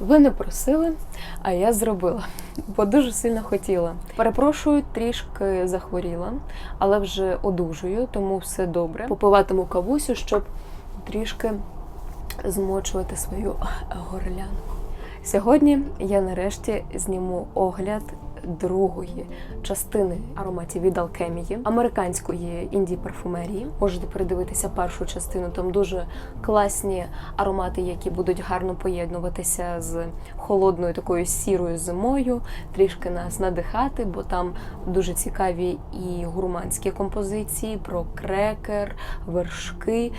Ви не просили, а я зробила, бо дуже сильно хотіла. Перепрошую, трішки захворіла, але вже одужую, тому все добре. Попиватиму кавусю, щоб трішки змочувати свою горлянку. Сьогодні я нарешті зніму огляд другої частини ароматів від алкемії, американської інді парфумерії. Можете передивитися першу частину. Там дуже класні аромати, які будуть гарно поєднуватися з холодною такою сірою зимою, трішки нас надихати, бо там дуже цікаві і гурманські композиції про крекер, вершки.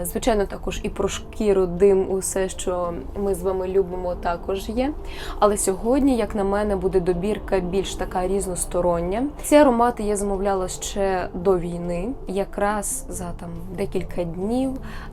Е, Звичайно, також і про шкіру, дим, усе, що ми з вами любимо, також є. Але сьогодні, як на мене, буде добірка більш така різностороння. Ці аромати я замовляла ще до війни. Якраз за там декілька днів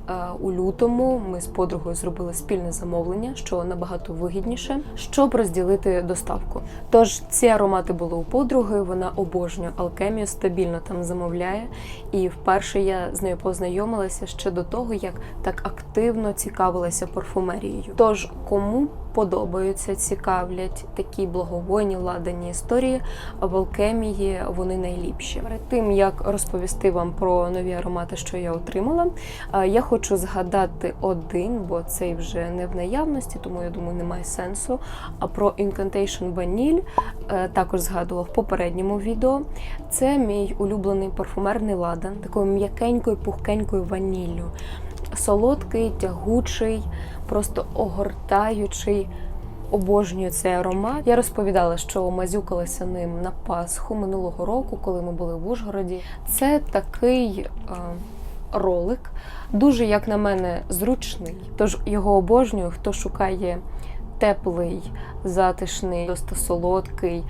е, у лютому ми з подругою зробили спільне замовлення, що набагато вигідніше, щоб розділити доставку. Тож ці аромати були у подруги. Вона обожнює алкемію, стабільно там замовляє. І вперше я з нею познайомилася ще до того, як так активно цікавилася парфумерією. Тож кому подобаються, цікавлять такі благовойні ладані історії в алкемії вони найліпші. Перед тим як розповісти вам про нові аромати, що я отримала, е, я хочу згадати один, бо цей вже не в наявності, тому я думаю, немає сенсу. А про Incantation Vanille е, також згадувала в попередньому відео. Це мій улюблений парфумерний ладан, такою м'якенькою, пухкенькою ваніллю. Солодкий, тягучий, просто огортаючий. Обожнюю цей аромат. Я розповідала, що мазюкалася ним на Пасху минулого року, коли ми були в Ужгороді. Це такий е, ролик, дуже, як на мене, зручний. Тож його обожнюю, хто шукає теплий, затишний, досить солодкий.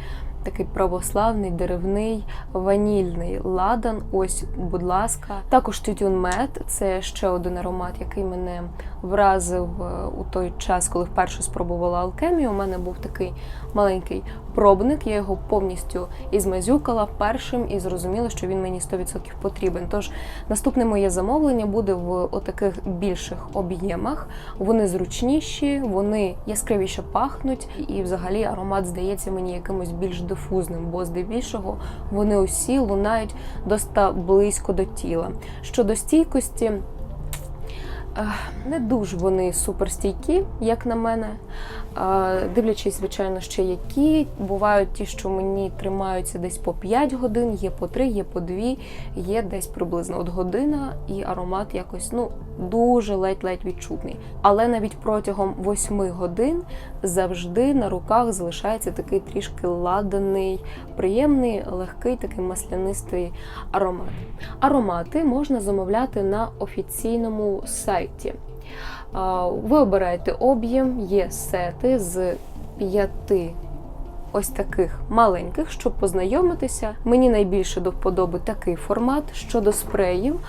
Такий православний, деревний, ванільний ладан. Ось, будь ласка. Також тютюн мед це ще один аромат, який мене вразив е, у той час, коли вперше спробувала алкемію. У мене був такий маленький пробник. Я його повністю ізмазюкала першим і зрозуміла, що він мені 100% потрібен. Тож наступне моє замовлення буде в отаких більших об'ємах. Вони зручніші, вони яскравіше пахнуть, і взагалі аромат здається мені якимось більш дифузним, бо здебільшого вони усі лунають доста близько до тіла. Щодо стійкості. Ех, Не дуже вони суперстійкі, як на мене. Е, Дивлячись, звичайно, ще які. Бувають ті, що мені тримаються десь по 5 годин, є по 3, є по 2, є десь приблизно от година, і аромат якось ну, дуже ледь-ледь відчутний. Але навіть протягом 8 годин завжди на руках залишається такий трішки ладаний, приємний, легкий, такий маслянистий аромат. Аромати можна замовляти на офіційному сайті. А, Ви обираєте об'єм, є сети з п'яти ось таких маленьких, щоб познайомитися. Мені найбільше до вподоби такий формат. Щодо спреїв,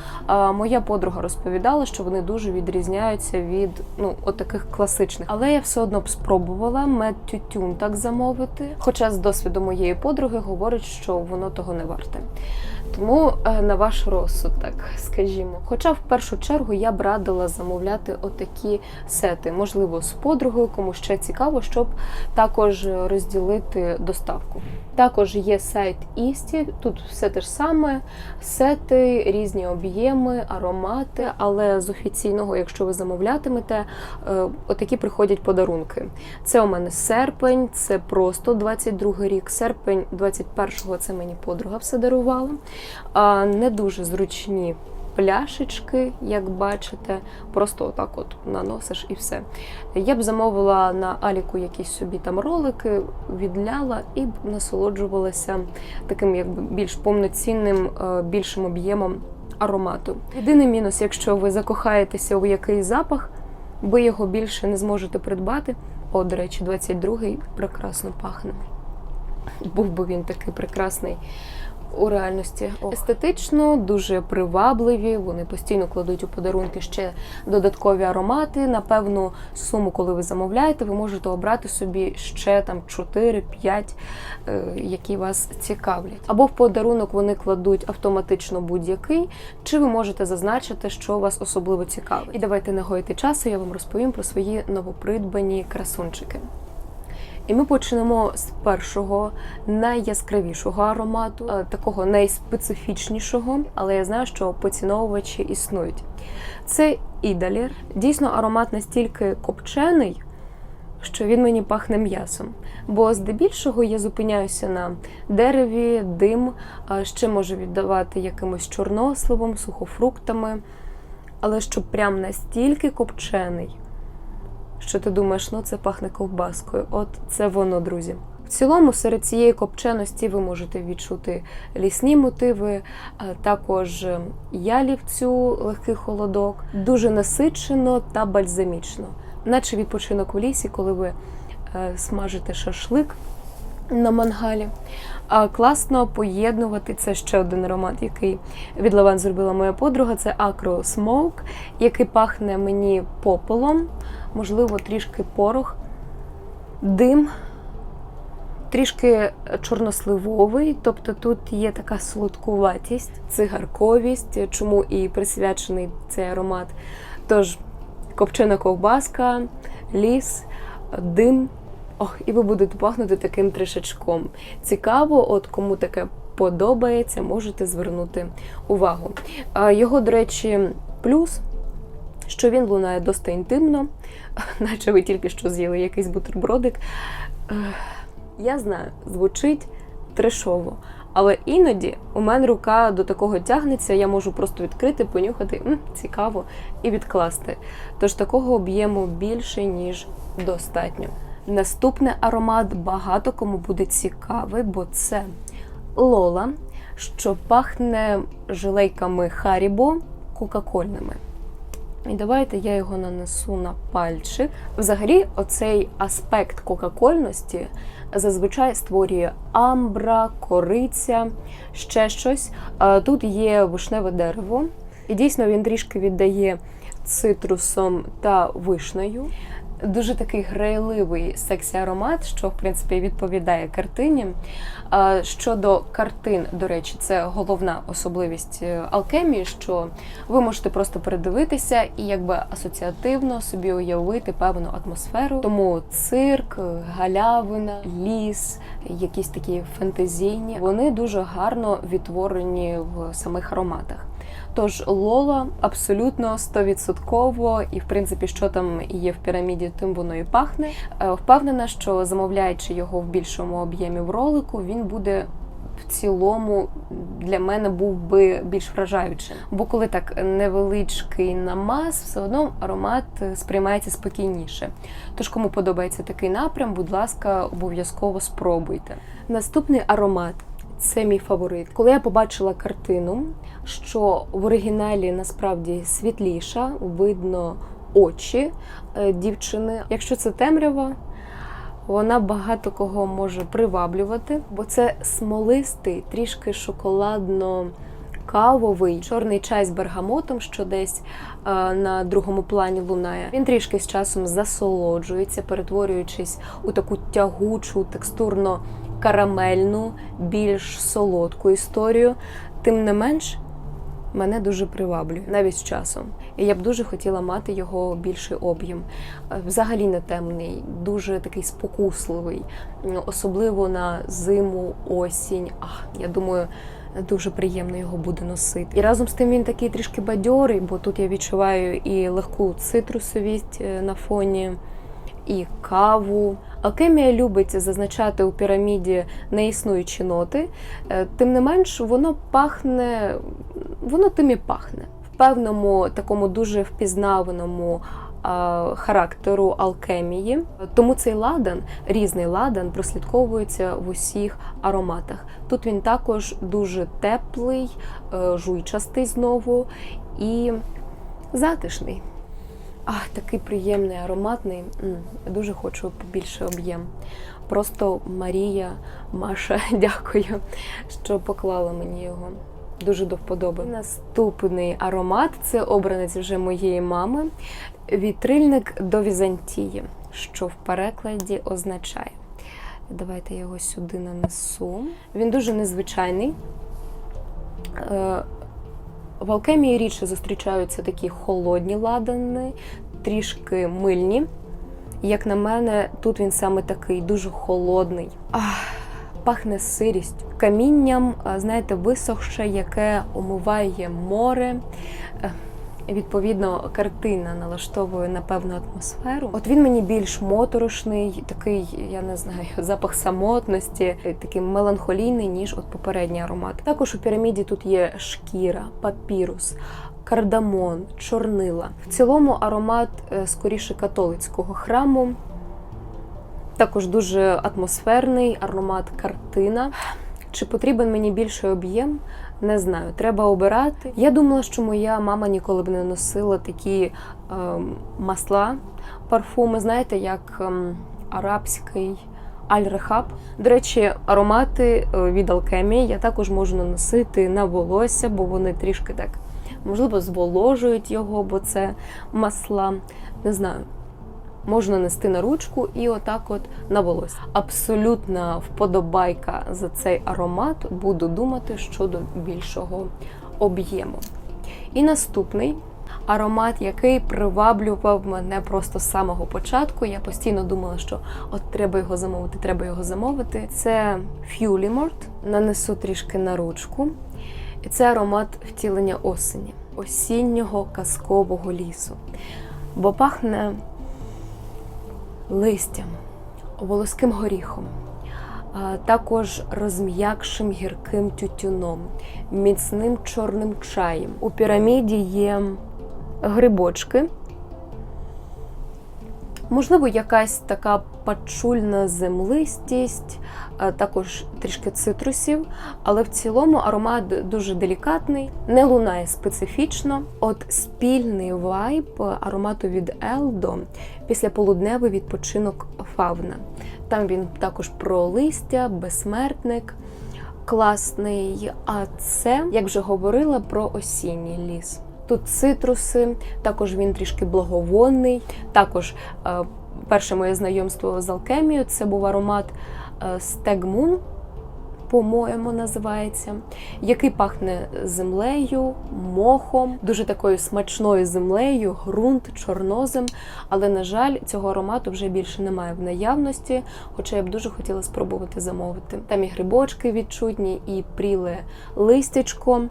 моя подруга розповідала, що вони дуже відрізняються від ну, от таких класичних. Але я все одно б спробувала мед так замовити. Хоча з досвіду моєї подруги говорить, що воно того не варте. Тому е, на ваш розсуд, так скажімо. Хоча в першу чергу я б радила замовляти отакі сети, можливо, з подругою, кому ще цікаво, щоб також розділити доставку. Також є сайт Істі, тут все те ж саме: сети, різні об'єми, аромати. Але з офіційного, якщо ви замовлятимете, е, отакі приходять подарунки. Це у мене серпень, це просто 22 рік. Серпень 21-го це мені подруга все дарувала. Не дуже зручні пляшечки, як бачите, просто отак от наносиш і все. Я б замовила на Аліку якісь собі там ролики, відляла і б насолоджувалася таким якби більш повноцінним, е, більшим об'ємом аромату. Єдиний мінус, якщо ви закохаєтеся у якийсь запах, ви його більше не зможете придбати. О, до речі, 22-й прекрасно пахне. Був би він такий прекрасний у реальності. Естетично дуже привабливі. Вони постійно кладуть у подарунки ще додаткові аромати. На певну суму, коли ви замовляєте, ви можете обрати собі ще там 4-5, е, які вас цікавлять. Або в подарунок вони кладуть автоматично будь-який, чи ви можете зазначити, що вас особливо цікавить. І давайте не гоїти часу, я вам розповім про свої новопридбані красунчики. І ми почнемо з першого найяскравішого аромату, е, такого найспецифічнішого, але я знаю, що поціновувачі існують. Це ідалір. Дійсно, аромат настільки копчений, що він мені пахне м'ясом. Бо здебільшого я зупиняюся на дереві, дим, ще може віддавати якимось чорносливом, сухофруктами. Але щоб прям настільки копчений, що ти думаєш, ну це пахне ковбаскою. От це воно, друзі. В цілому, серед цієї копченості ви можете відчути лісні мотиви, також ялівцю, легкий холодок, дуже насичено та бальзамічно, наче відпочинок у лісі, коли ви е, смажите шашлик на мангалі. А класно поєднувати це ще один аромат, який від Лаван зробила моя подруга. Це Acro Smoke, який пахне мені попелом, можливо, трішки порох, дим, трішки чорносливовий, тобто тут є така солодкуватість, цигарковість, чому і присвячений цей аромат. Тож копчена ковбаска, ліс, дим. Ох, і ви будете пахнути таким трішечком. Цікаво, от кому таке подобається, можете звернути увагу. Його, до речі, плюс, що він лунає досить інтимно, наче ви тільки що з'їли якийсь бутербродик. Я знаю, звучить трешово. Але іноді у мене рука до такого тягнеться, я можу просто відкрити, понюхати, М, цікаво, і відкласти. Тож такого об'єму більше, ніж достатньо. Наступний аромат багато кому буде цікавий, бо це Лола, що пахне жилейками Харібо кока-кольними. І давайте я його нанесу на пальчик. Взагалі, оцей аспект кока-кольності зазвичай створює амбра, кориця, ще щось. Тут є вишневе дерево, і дійсно він трішки віддає цитрусом та вишнею. Дуже такий грайливий сексі аромат, що в принципі відповідає картині. А Щодо картин, до речі, це головна особливість е, алкемії, що ви можете просто передивитися і якби асоціативно собі уявити певну атмосферу. Тому цирк, галявина, ліс, якісь такі фентезійні, вони дуже гарно відтворені в самих ароматах. Тож Лола абсолютно 100% і в принципі, що там є в піраміді, тим воно і пахне. Е, Впевнена, що замовляючи його в більшому об'ємі в ролику, він буде. В цілому для мене був би більш вражаючим. Бо коли так невеличкий намаз, все одно аромат сприймається спокійніше. Тож, кому подобається такий напрям, будь ласка, обов'язково спробуйте. Наступний аромат це мій фаворит. Коли я побачила картину, що в оригіналі насправді світліша, видно очі е, дівчини. Якщо це темрява, вона багато кого може приваблювати, бо це смолистий, трішки шоколадно. Кавовий чорний чай з бергамотом, що десь е, на другому плані лунає. Він трішки з часом засолоджується, перетворюючись у таку тягучу, текстурно карамельну, більш солодку історію. Тим не менш, мене дуже приваблює навіть з часом. І я б дуже хотіла мати його більший об'єм. Е, Взагалі не темний, дуже такий спокусливий, особливо на зиму, осінь. Ах, я думаю. Дуже приємно його буде носити. І разом з тим він такий трішки бадьорий, бо тут я відчуваю і легку цитрусовість е, на фоні, і каву. Алкемія любить зазначати у піраміді неіснуючі ноти, Е, тим не менш, воно пахне, воно тим і пахне в певному такому дуже впізнаваному а, характеру алкемії. Тому цей ладан, різний ладан, прослідковується в усіх ароматах. Тут він також дуже теплий, е, жуйчастий знову і затишний. Ах, такий приємний, ароматний. М, Дуже хочу побільше об'єм. Просто Марія, Маша, дякую, що поклала мені його. Дуже до вподоби. Наступний аромат це обранець вже моєї мами. Вітрильник до Візантії, що в перекладі означає. Давайте я його сюди нанесу. Він дуже незвичайний. В алкемії рідше зустрічаються такі холодні ладани, трішки мильні. Як на мене, тут він саме такий дуже холодний. Ах, пахне сирістю, камінням, знаєте, висохше, яке омиває море. Відповідно, картина налаштовує на певну атмосферу. От він мені більш моторошний, такий, я не знаю, запах самотності, е, такий меланхолійний, ніж от попередній аромат. Також у піраміді тут є шкіра, папірус, кардамон, чорнила. В цілому аромат е, скоріше католицького храму. Також дуже атмосферний аромат картина. Чи потрібен мені більший об'єм? Не знаю, треба обирати. Я думала, що моя мама ніколи б не носила такі ем, масла, парфуми, знаєте, як ем, арабський аль-рехаб. До речі, аромати е, від алкемії я також можу наносити на волосся, бо вони трішки так, можливо, зволожують його, бо це масла. Не знаю. Можна нанести на ручку і отак от на волосся. Абсолютна вподобайка за цей аромат. Буду думати щодо більшого об'єму. І наступний аромат, який приваблював мене просто з самого початку. Я постійно думала, що от треба його замовити, треба його замовити. Це Фюліморт. Нанесу трішки на ручку. І це аромат втілення осені, осіннього казкового лісу. Бо пахне листям, волоским горіхом, також розм'якшим гірким тютюном, міцним чорним чаєм. У піраміді є грибочки. Можливо, якась така пачульна землистість, також трішки цитрусів, але в цілому аромат дуже делікатний, не лунає специфічно. От спільний вайб аромату від Елдо після полудневий відпочинок фавна. Там він також про листя, безсмертник. Класний, а це, як вже говорила, про осінній ліс. Тут цитруси, також він трішки благовонний. Також е, перше моє знайомство з алкемією це був аромат е, Стегмун, по-моєму, називається, який пахне землею, мохом, дуже такою смачною землею, ґрунт, чорнозем. Але, на жаль, цього аромату вже більше немає в наявності, хоча я б дуже хотіла спробувати замовити. Там і грибочки відчутні, і пріле листячко,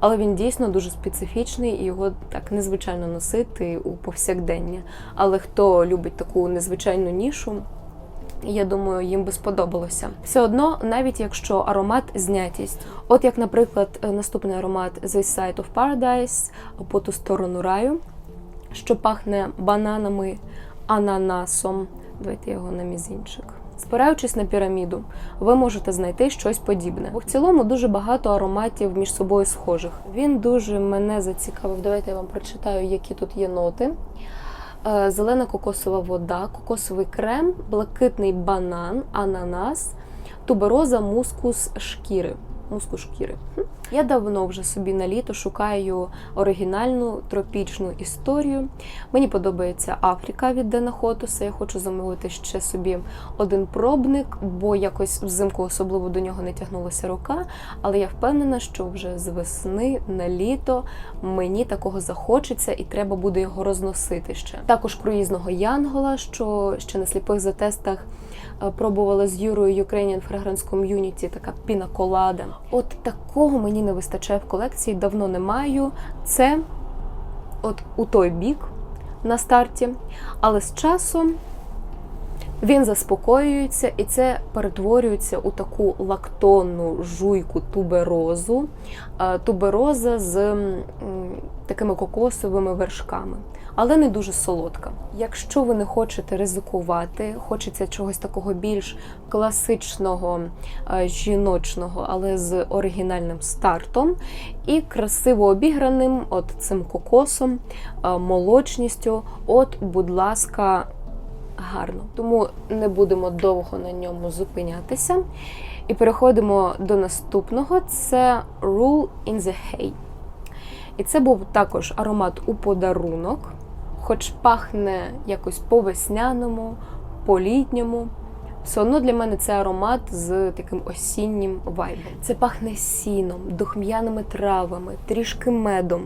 але він дійсно дуже специфічний і його так незвичайно носити у повсякдення. Але хто любить таку незвичайну нішу, я думаю, їм би сподобалося. Все одно, навіть якщо аромат знятість. От як, наприклад, е, наступний аромат This Side of Paradise по ту сторону раю, що пахне бананами, ананасом. Давайте його на мізинчик. Спираючись на піраміду, ви можете знайти щось подібне. В цілому дуже багато ароматів між собою схожих. Він дуже мене зацікавив. Давайте я вам прочитаю, які тут є ноти. Е, Зелена кокосова вода, кокосовий крем, блакитний банан, ананас, тубероза, мускус шкіри. Мускус шкіри. Я давно вже собі на літо шукаю оригінальну тропічну історію. Мені подобається Африка від Дена Хотуса. Я хочу замовити ще собі один пробник, бо якось взимку особливо до нього не тягнулася рука. Але я впевнена, що вже з весни на літо мені такого захочеться і треба буде його розносити ще. Також круїзного янгола, що ще на сліпих затестах е, пробувала з Юрою Ukrainian Fragrance Community, така пінаколада. От такого мені не вистачає в колекції, давно не маю. Це от у той бік на старті, але з часом він заспокоюється і це перетворюється у таку лактонну жуйку туберозу, Е, тубероза з такими кокосовими вершками. Але не дуже солодка. Якщо ви не хочете ризикувати, хочеться чогось такого більш класичного, е, жіночного, але з оригінальним стартом і красиво обіграним от цим кокосом, е, молочністю, от, будь ласка, гарно. Тому не будемо довго на ньому зупинятися. І переходимо до наступного: це Rule in the Hay. І це був також аромат у подарунок, хоч пахне якось по-весняному, по-літньому. Все одно для мене це аромат з таким осіннім вайбом. Це пахне сіном, духм'яними травами, трішки медом,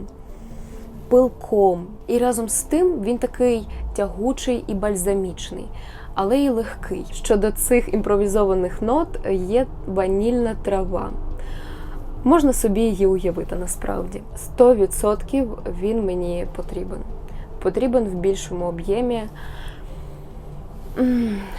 пилком. І разом з тим він такий тягучий і бальзамічний, але й легкий. Щодо цих імпровізованих нот є ванільна трава. Можна собі її уявити насправді. 100% він мені потрібен. Потрібен в більшому об'ємі.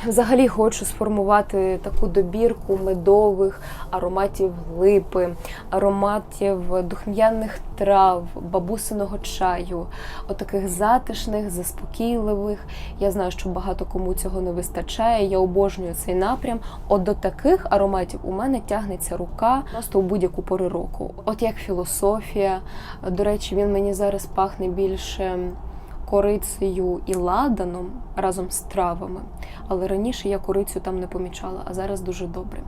Взагалі хочу сформувати таку добірку медових ароматів липи, ароматів духм'яних трав, бабусиного чаю, отаких затишних, заспокійливих. Я знаю, що багато кому цього не вистачає. Я обожнюю цей напрям. От до таких ароматів у мене тягнеться рука просто у будь-яку пору року. От як філософія. До речі, він мені зараз пахне більше корицею і ладаном разом з травами. Але раніше я корицю там не помічала, а зараз дуже добре.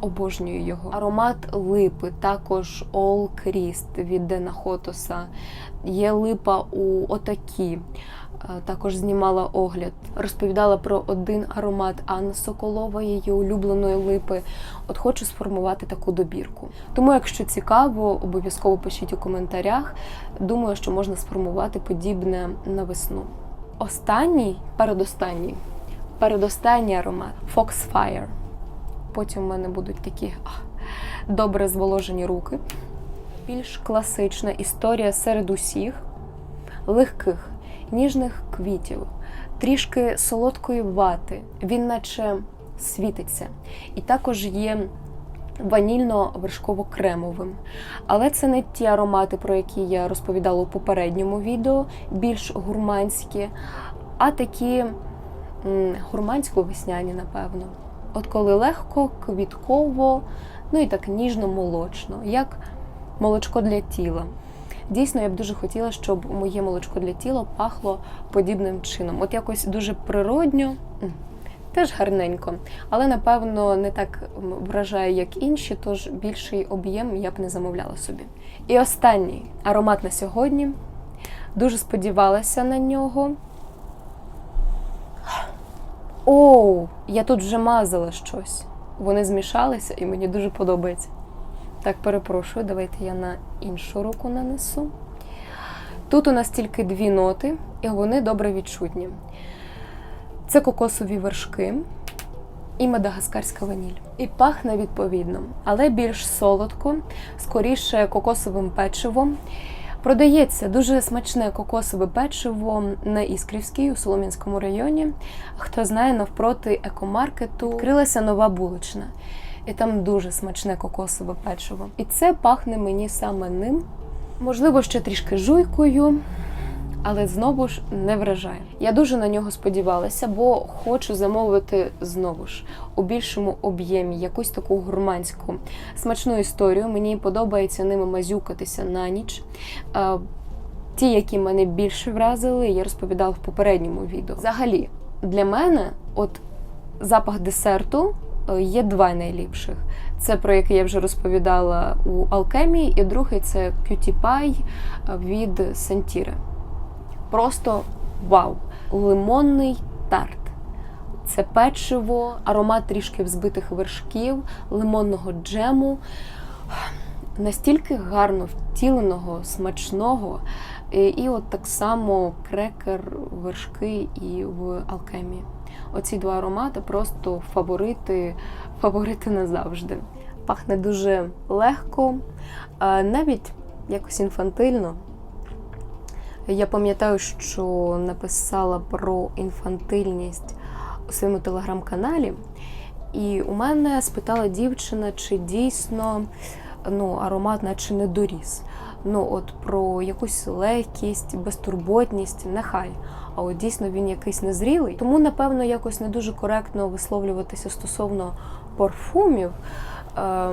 Обожнюю його. Аромат липи, також All Christ від Дена Хотоса. Є липа у отакі. Також знімала огляд, розповідала про один аромат Анни Соколова, її улюбленої липи. От хочу сформувати таку добірку. Тому, якщо цікаво, обов'язково пишіть у коментарях. Думаю, що можна сформувати подібне на весну. Останній, передостанній, передостанній аромат Foxfire. Потім у мене будуть такі ах, добре зволожені руки. Більш класична історія серед усіх, легких, ніжних квітів, трішки солодкої вати. Він наче світиться. І також є ванільно-вершково-кремовим. Але це не ті аромати, про які я розповідала у попередньому відео, більш гурманські, а такі гурмансько-весняні, напевно. От коли легко, квітково, ну і так ніжно-молочно, як молочко для тіла. Дійсно, я б дуже хотіла, щоб моє молочко для тіла пахло подібним чином. От якось дуже природньо, теж гарненько, але напевно не так вражає, як інші, тож більший об'єм я б не замовляла собі. І останній аромат на сьогодні. Дуже сподівалася на нього. Оу, я тут вже мазала щось. Вони змішалися і мені дуже подобається. Так, перепрошую, давайте я на іншу руку нанесу. Тут у нас тільки дві ноти, і вони добре відчутні. Це кокосові вершки і мадагаскарська ваніль. І пахне відповідно, але більш солодко, скоріше кокосовим печивом. Продається дуже смачне кокосове печиво на Іскрівській у Солом'янському районі. Хто знає, навпроти екомаркету відкрилася нова булочна. І там дуже смачне кокосове печиво. І це пахне мені саме ним. Можливо, ще трішки жуйкою, але знову ж не вражає. Я дуже на нього сподівалася, бо хочу замовити знову ж у більшому об'ємі якусь таку гурманську смачну історію. Мені подобається ними мазюкатися на ніч. Е, Ті, які мене більше вразили, я розповідала в попередньому відео. Взагалі, для мене, от запах десерту є два найліпших. Це про який я вже розповідала у Алкемії, і другий це Cutie Pie від Sentire. Просто вау! Лимонний тарт. Це печиво, аромат трішки взбитих вершків, лимонного джему. Настільки гарно втіленого, смачного. І от так само крекер, вершки і в алкемії. Оці два аромати просто фаворити, фаворити назавжди. Пахне дуже легко, навіть якось інфантильно. Я пам'ятаю, що написала про інфантильність у своєму телеграм-каналі, і у мене спитала дівчина, чи дійсно ну, аромат наче не доріс. Ну от про якусь легкість, безтурботність, нехай. А от дійсно він якийсь незрілий. Тому, напевно, якось не дуже коректно висловлюватися стосовно парфумів. Е,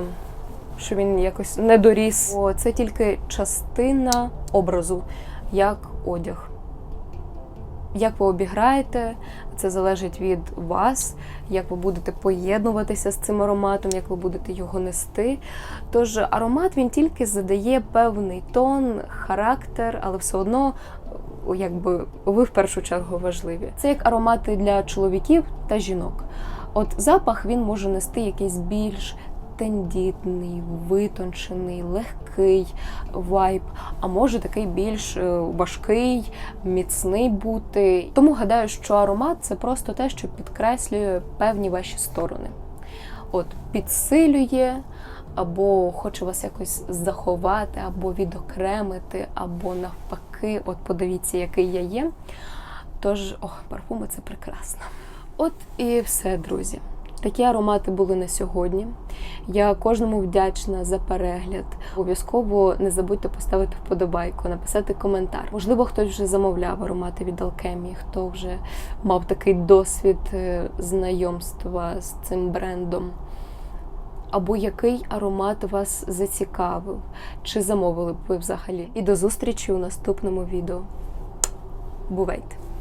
що він якось не доріс. Бо це тільки частина образу, як одяг. Як ви обіграєте, це залежить від вас, як ви будете поєднуватися з цим ароматом, як ви будете його нести. Тож аромат він тільки задає певний тон, характер, але все одно, якби ви в першу чергу важливі. Це як аромати для чоловіків та жінок. От запах він може нести якийсь більш тендітний, витончений, легкий вайб, а може такий більш е, важкий, міцний бути. Тому гадаю, що аромат це просто те, що підкреслює певні ваші сторони. От підсилює, або хоче вас якось заховати, або відокремити, або навпаки, от подивіться, який я є. Тож, о, парфуми це прекрасно. От і все, друзі. Такі аромати були на сьогодні. Я кожному вдячна за перегляд. Обов'язково не забудьте поставити вподобайку, написати коментар. Можливо, хтось вже замовляв аромати від алкемії, хто вже мав такий досвід е, знайомства з цим брендом. Або який аромат вас зацікавив, чи замовили б ви взагалі. І до зустрічі у наступному відео. Бувайте!